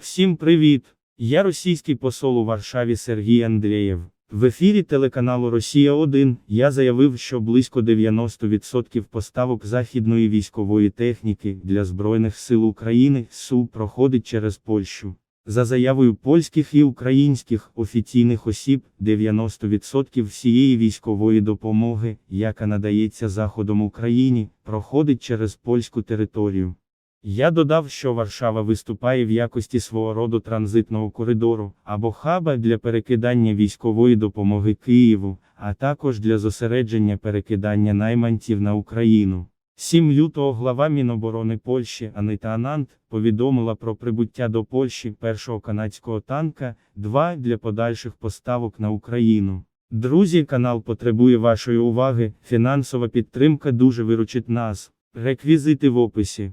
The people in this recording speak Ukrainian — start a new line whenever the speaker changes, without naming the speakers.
Всім привіт! Я російський посол у Варшаві Сергій Андрієв. В ефірі телеканалу Росія 1 я заявив, що близько 90% поставок західної військової техніки для Збройних сил України СУ проходить через Польщу. За заявою польських і українських офіційних осіб, 90% всієї військової допомоги, яка надається Заходом Україні, проходить через польську територію. Я додав, що Варшава виступає в якості свого роду транзитного коридору або хаба для перекидання військової допомоги Києву, а також для зосередження перекидання найманців на Україну. 7 лютого глава Міноборони Польщі Анита Анант повідомила про прибуття до Польщі першого канадського танка, 2 для подальших поставок на Україну. Друзі, канал потребує вашої уваги, фінансова підтримка дуже виручить нас. Реквізити в описі.